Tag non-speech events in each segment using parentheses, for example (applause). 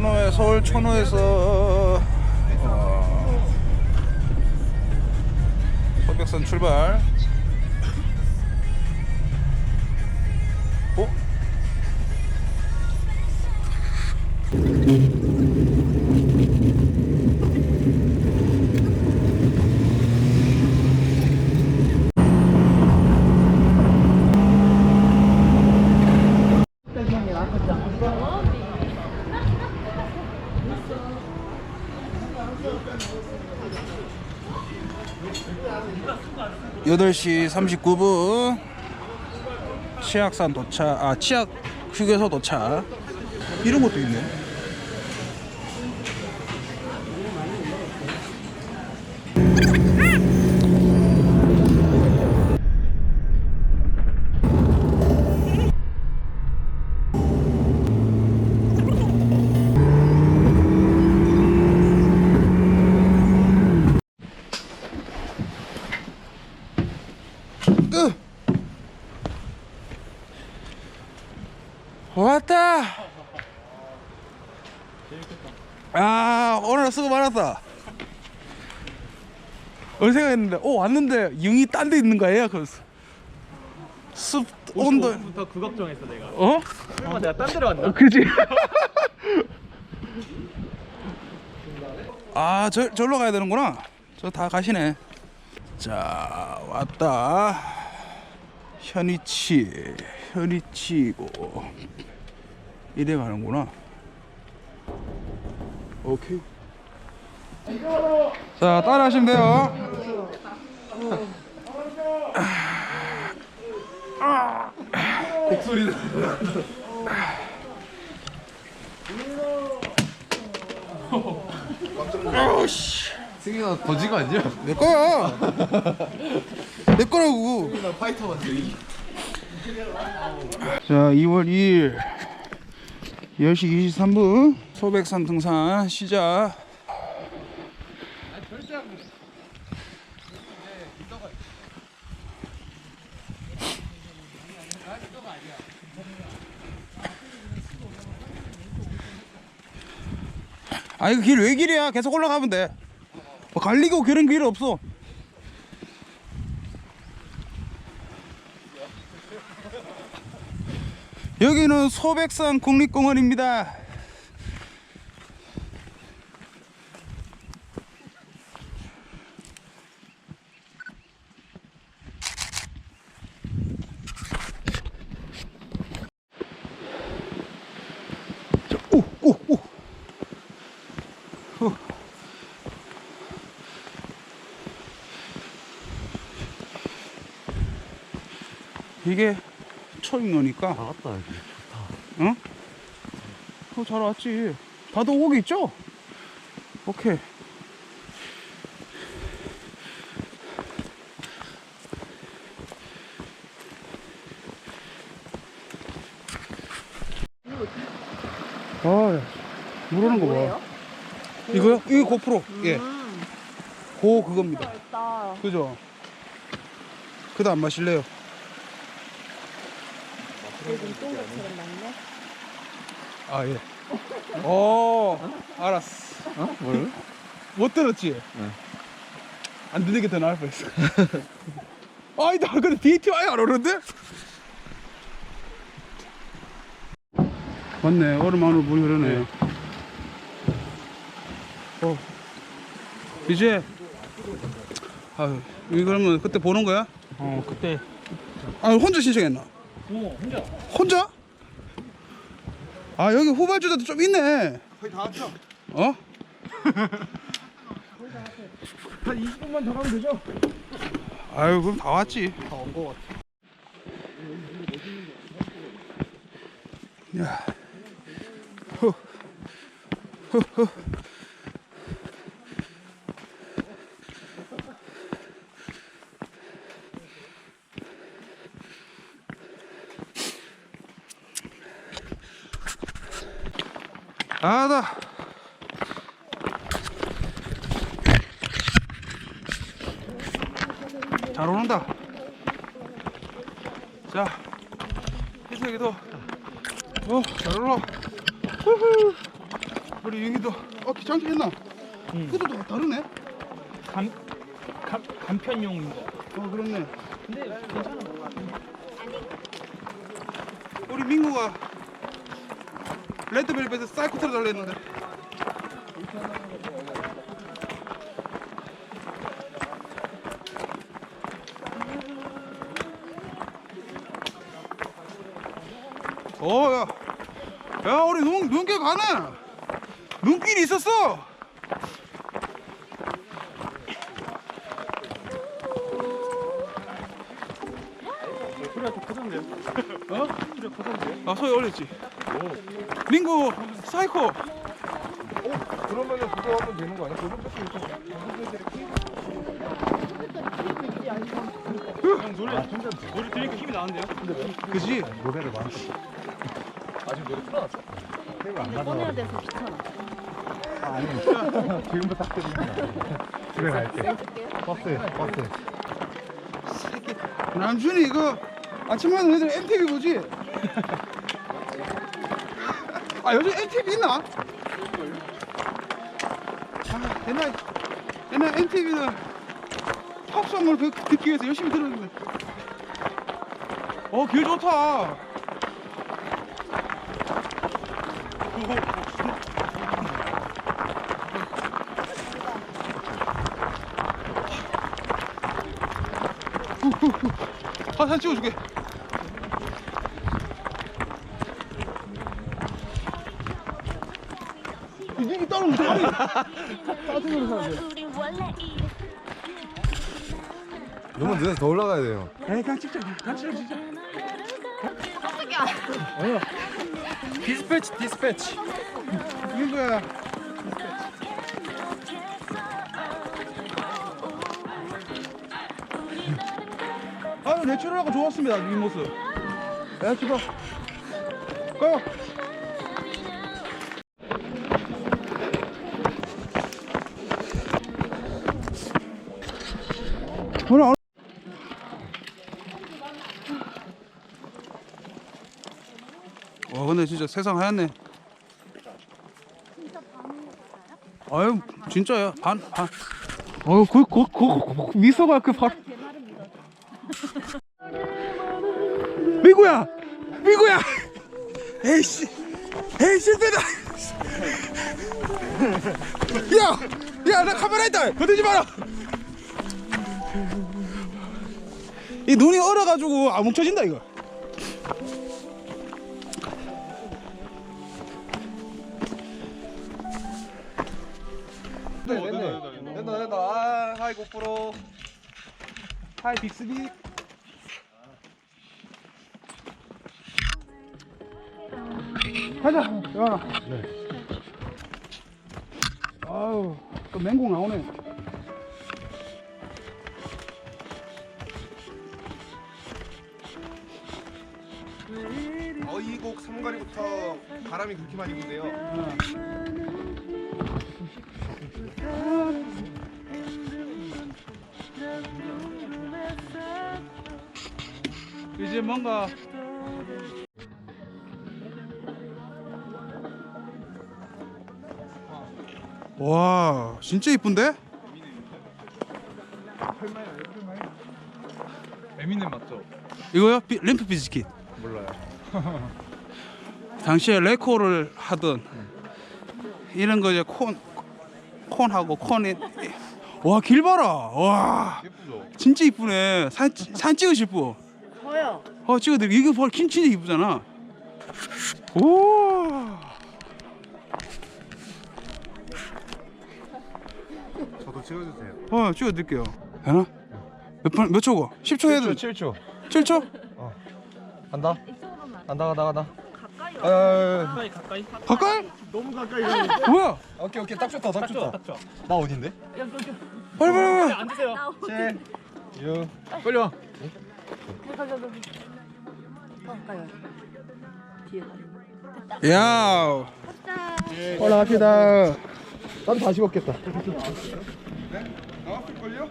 천호에 서울 천호에서 어, 소백산 출발. 어? 여덟 시 39분. 치악산 도착 아 치악 휴게소 도착. 이런 것도 있네 아 오늘 수고 많았다. 어느 생각했는데 오 왔는데 영이 딴 데 있는 거예요? 그래서 숲 온도 55분부터 그 걱정했어 내가 어? 설마 내가 딴 데로 왔나? 그지? (laughs) 아, 저, 절로 가야 되는구나. 저 다 가시네. 자, 왔다. 현이치, 현이치고. 이래 가는구나. 오케이. 자, 따라 하시면 돼요. 아우씨. 승민아 거진 거 아니야? 내 거야. 내 거라고. 나 파이터 만들기 자, 2월 2일 10시 23분 소백산 등산 시작. 아 이거 길왜 길이야? 계속 올라가면 돼. 뭐 갈리고 그런 길 없어. 여기는 소백산 국립공원입니다. 자, 오, 오, 오. 후. 이게 초입로니까 나갔다 여기 응? 어, 잘 왔지. 다들 오기 있죠? 오케이. 아, 야, 물 오는 거 봐. 이거요? 이거 고프로. 예. 고 그겁니다. 있다. 그죠? 그다 안 마실래요? 여기 눈동자처럼 많네. 아 예. 어, 알았어. 어? 뭐를? 못 들었지? 안 듣는 게더 나을 뻔했어. (laughs) 아이, 나 근데 DTI 안 오는데? 맞네. 안으로 물이 흐르네. 어. 이제, 아유, 이 그러면 그때 보는 거야? 어 그때 아, 혼자 신청했나? 어 혼자 혼자? 아, 여기 후발주자도 좀 있네. 거의 다 왔죠? 어? (laughs) 한 20분만 더 가면 되죠? 아유, 그럼 다 왔지. 다 온 거 같아 야. 후. 후, 후. 아다. 잘 오는다. 자, 희석이도 어, 잘 올라. 후후. 우리 여기도 어 귀찮게 했나? 응. 그것도 다 다르네. 간, 간, 간편용인 거. 어 그렇네. 근데 괜찮아. 우리 민구가 레드벨벳에 사이코트를 달랬는데. 어, 야, 야, 우리 눈, 눈길 가네. 눈길이 있었어. 소리가 좀 커졌네요. 어? 소리가 커졌네요. 아, 소리 올렸지. 민구, 사이코. 그러면은 그거 하면 되는 거 아니야? 형 노래, 노래 들으니까 힘이 나는데요? 그지? 노래를 많이 아직 노래 틀어놨어? 꺼내야 돼서 귀찮아. (laughs) 지금부터 딱 들립니다 집에 갈게 버스 버스 남준이 이거 아침마다 애들 MTV 보지? (laughs) 아 요즘 MTV 있나? 아, 옛날 옛날 MTV는 팝송을 그, 듣기 위해서 열심히 들었는데 어 길 좋다 아 사진 찍어줄게. 이게 따로 우리 원래 이래. 너무 늦어서 더 올라가야 돼요. 에이 그냥 찍자 그냥. 찍자 진짜. 디스패치, 디스패치. 이거야 아유 내추럴하고 좋았습니다 이 모습 야 찍어 고 오늘 안- 와 근데 진짜 세상 하얗네 아유 진짜야 반 반. 어유 그그 그, 그, 미소가 그 바. 미구야, 미구야. 에이씨, 에이 실패다. 야, 야 나 카메라 있다. 건들지 마라. 이 눈이 얼어가지고 안 뭉쳐진다 이거. 된다 된다 아 하이 고프로 하이 빅스비. 가자, 야. 네. 아우, 또 맹공 나오네. 어이곡 삼거리부터 바람이 그렇게 많이 분대요 이제 뭔가 와 진짜 이쁜데? 에미넴 맞죠? 이거요? 비, 림프 비즈킷 몰라요 (laughs) 당시에 레코를 하던 이런 거 이제 콘 콘하고 콘이 와 길 봐라 와 예쁘죠? 진짜 이쁘네 사진, 찍- 사진 찍으실 분 저요. 어 찍어드릴게 이거 봐 kin 진짜 이쁘잖아 오 저도 찍어주세요 어 찍어드릴게요 되나? 몇 분, 몇 초고? 10초 해도 7초 7초? 간다 간다 간다 간다 가까이 아, 아, 아, 가까이, 가까이. 가까이? 너무 가까이. 뭐야? 아. 오케이 오케이 딱 좋다 딱딱 좋아, 좋다 딱 좋아. 나 어딘데? 빨리 빨리 빨리 앉으세요. 7 6 빨리 와 가까이. 뒤에 가. 야 올라갑시다 나도 다시 먹겠다 네? 나왔을걸요?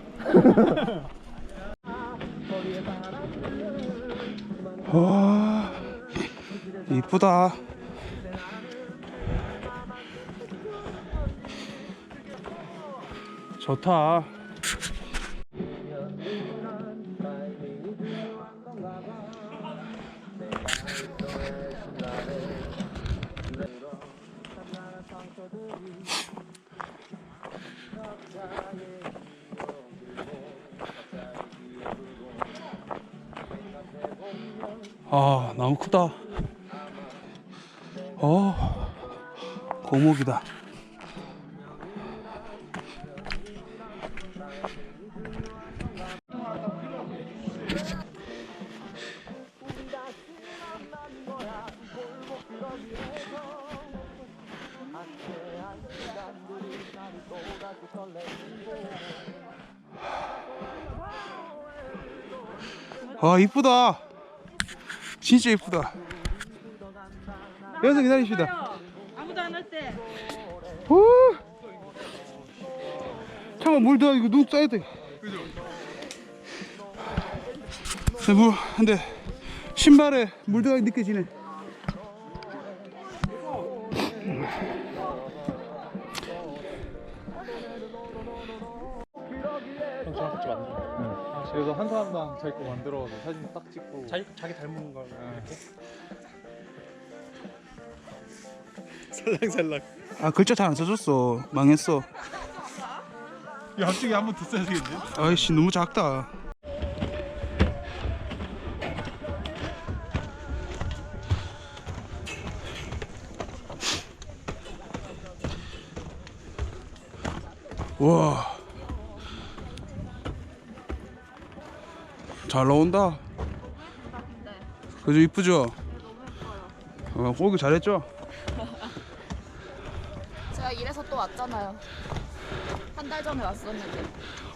와 (laughs) 아, 이쁘다. 좋다. 아, 너무 크다. 어, 고목이다. 아 이쁘다 진짜 이쁘다. 여기서 기다립시다. 아무도 안 올 때. 오 잠깐 물 더, 이거 눈 쌓여야 돼. 네, 물, 근데 신발에 물 들어가 느껴지네 자기 거 만들어서 사진 딱 찍고. 자기 자기 닮은 걸 살랑살랑 아 글자 잘 안 써줬어 망했어 야, 앞쪽에 한번 더 써야 되겠네. 아이씨 너무 작다 와. 잘 나온다. 그죠 이쁘죠? 어, 고기 잘했죠? (laughs) 제가 이래서 또 왔잖아요. 한 달 전에 왔었는데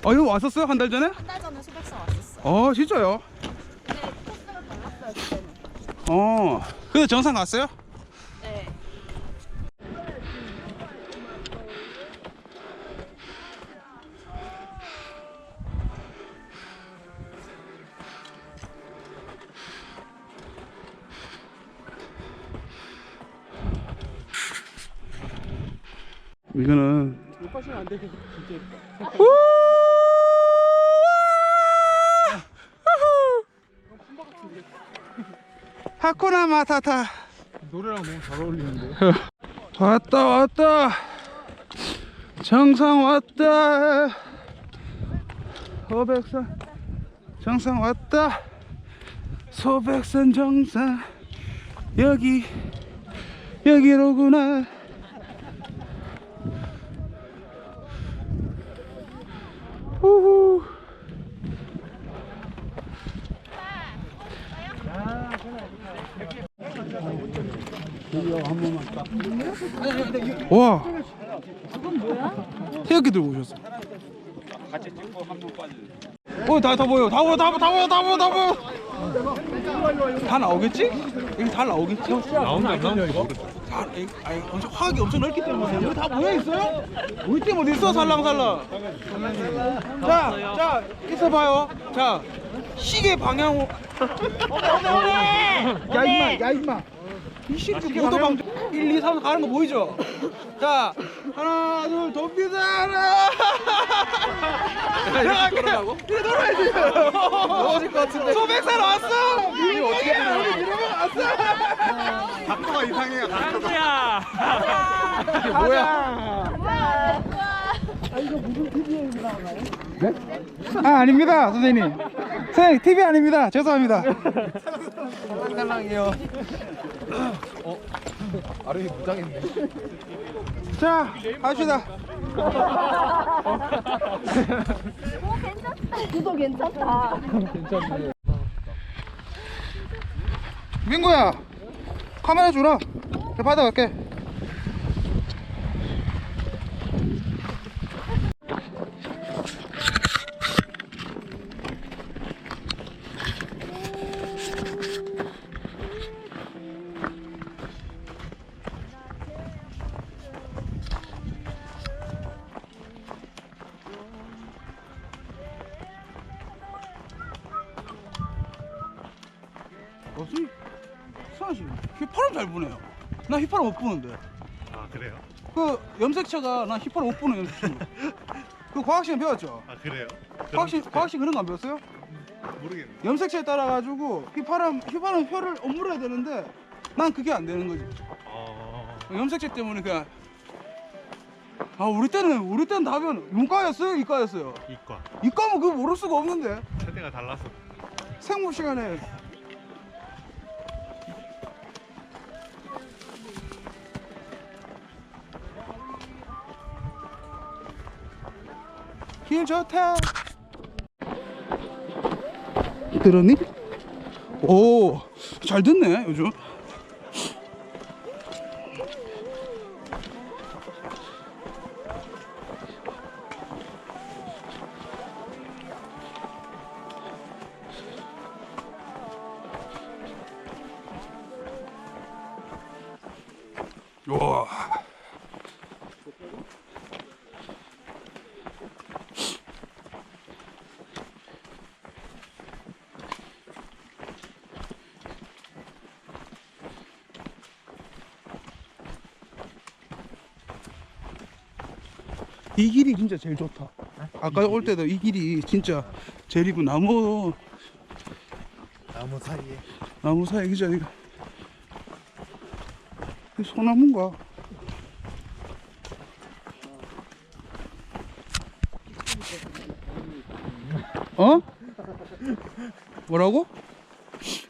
아 이거 왔었어요 한 달 전에? 한 달 전에 소백산 왔었어요. 어 진짜요? 근데 코스가 달랐어요 그때는. 어. 그래서 정상 갔어요? 이거는 욕하시면 안 되겠어. 진짜. 하쿠나 마타타 노래랑 너무 잘 어울리는데. (laughs) 왔다 왔다 정상 왔다 소백산 정상 왔다 소백산 정상 여기 여기로구나 우후 와. 태극기 들고 오셨어. 어, 다, 다 보여. 다 보여, 다 보여, 다 보여, 다 보여, 다 보여. 다 나오겠지? 이거 다 나오겠지? 나오는 안 나오는 거? 다, 이- 아니, 엄청 화학이 엄청 넓기 때문에 여기 다 모여 있어요? 우리 팀 어디 있어? 살랑살랑. 자, 자, 있어봐요. 자, 시계 방향. 야 임마, 야 임마. 이 시계 모도 방 1, 2, 3 가는 거 보이죠? 자, 하나, 둘, 돕니다. 하나. 돌아가고? 이래 돌아야지. 넘어질 것 같은데. 소백살 왔어. 이게 어떻게 이러면 왔어. 각도가 이상해요. 이게 뭐야? 아 아닙니다 선생님. 선생님 TV 아닙니다. 죄송합니다. 아름이 무장했네. 자 갑시다. 구도 괜찮다. 민구야 카메라 주라. 내가 받아갈게 잘 부네요 나 휘파람 못 부는데 아 그래요? 그 염색체가 나 휘파람 못 부는 염색체 그 과학 시간 배웠죠? 아 그래요? 과학 시 과학 시 그런 거 안 배웠어요? 모르겠네. 염색체에 따라 가지고 휘파람 휘파람 혀를 억물어야 되는데 난 그게 안 되는 거지. 어. 염색체 때문에 그냥 아 우리 때는 우리 때는 답은 문과였어요 이과였어요. 이과 이과면 그거 모를 수가 없는데 세대가 달라서. 생물 시간에 길 좋다. 들었니? 오 잘 듣네 요즘. 와 이 길이 진짜 제일 좋다. 아까 올 때도 이 길이 진짜 제일 이고 나무 나무 사이에. 나무 사이 그죠 이거 이 소나무인가? 어? 뭐라고?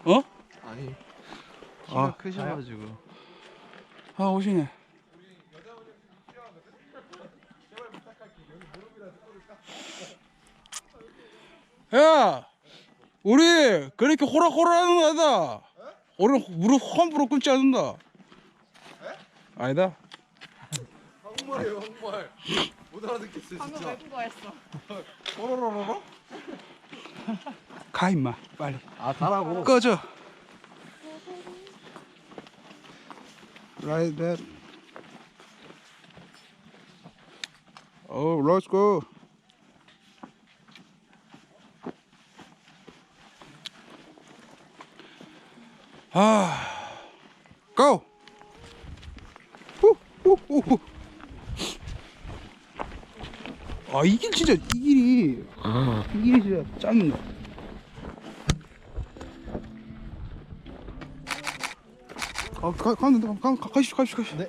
어? 아니 아, 크셔가지고 아 오시네. 야, 우리 그렇게 호락호락하는 거 아니다. 우리 무릎 함부로 끊지 않는다. 아니다. 한국말이에요 한국말 못 알아듣겠어요 진짜 외국어했어. 뽀로로로로? 가 임마 빨리 아 가라고 꺼져. Like that. Oh, let's go. 아, go. 후, 후, 후, 후. 아, 이 길 진짜 이 길이 이 길이 진짜 짱이네. 가, 가, 가는데, 가, 가, 가시죠, 가시죠, 가시죠. 네.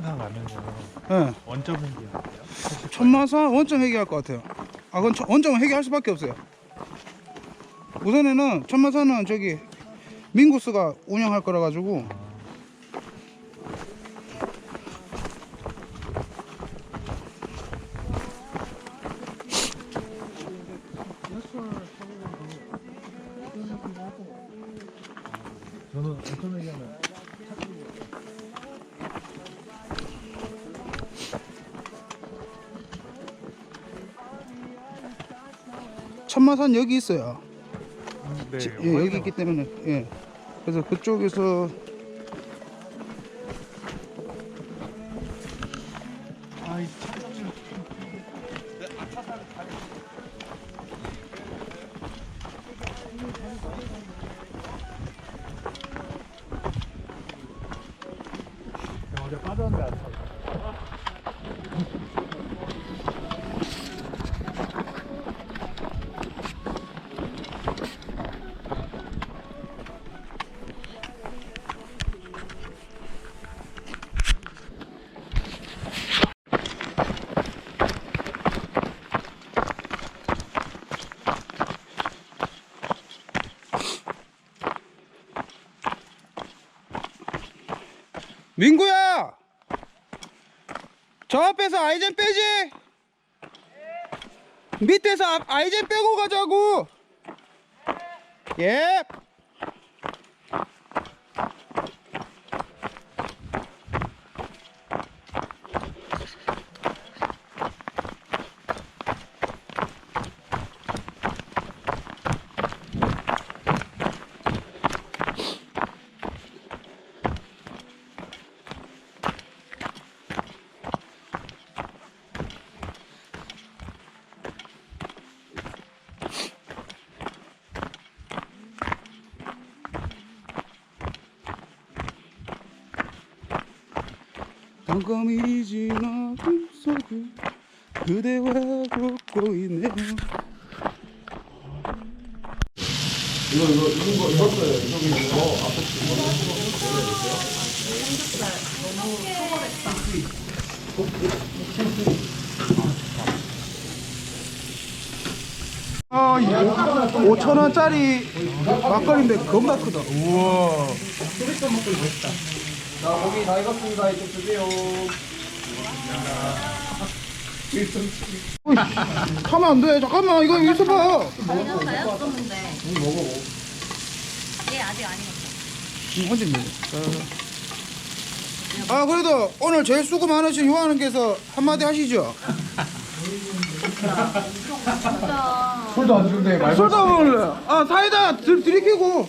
천만산 가면서 예. 원점 행기야. 천마산 원점 회계할 것 같아요. 아, 그건 천- 원점은 회계할 수밖에 없어요. 우선에는 천마산은 저기 민구스가 운영할 거라 가지고 천마산 여기 있어요. 네. 지- 예, 여기 있기 때문에 예. 그래서 그쪽에서 어제 빠졌는데 민구야! 저 앞에서 아이젠 빼지! 밑에서 앞- 아이젠 빼고 가자고! 예! 깜깜이 지나 꿈속을 그대와 걷고 있네요. 아, 5천 원짜리 막걸리인데 겁나 크다. 우와. 자, 고기 다 익었습니다. 이쪽 주세요. 타면 안 돼. 잠깐만, 이거 있어봐. 아니었어요? 썼는데. 먹어. 얘 아직 안 익었어. 언제 먹어? 아, 그래도 오늘 제일 수고 많으신 요한님께서 한마디 하시죠. 술도 안 주는데 말 술도 안 먹을래. 아, 사이다 들, 들이키고.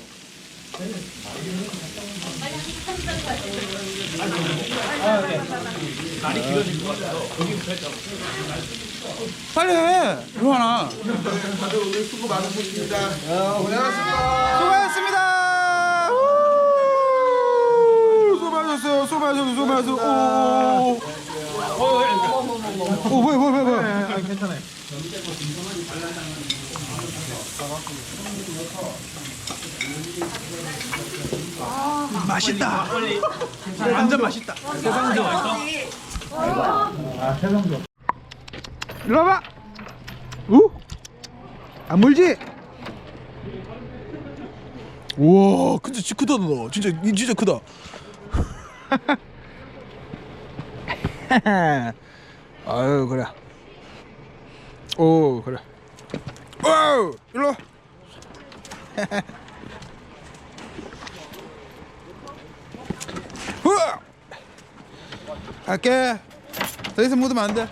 빨리 해, 요한아. 다들 오늘 수고 많으셨습니다. 수고하셨습니다. 우! 수고하셨어요. 수고하셨어요. 수고하셨어요. 오. 오, 뭐야, 뭐야, 뭐야. 괜찮아요. 맛있다. (laughs) 완전 맛있다. 아 세상도. 일로 와봐. 우? 안 물지? 우와, 근데 진짜 크다 너. 진짜 이 진짜 크다. (laughs) 아유 그래. 오 그래. 오 일로. (laughs) 와. 후아! 갈게. 더 이상 묻으면 안 돼.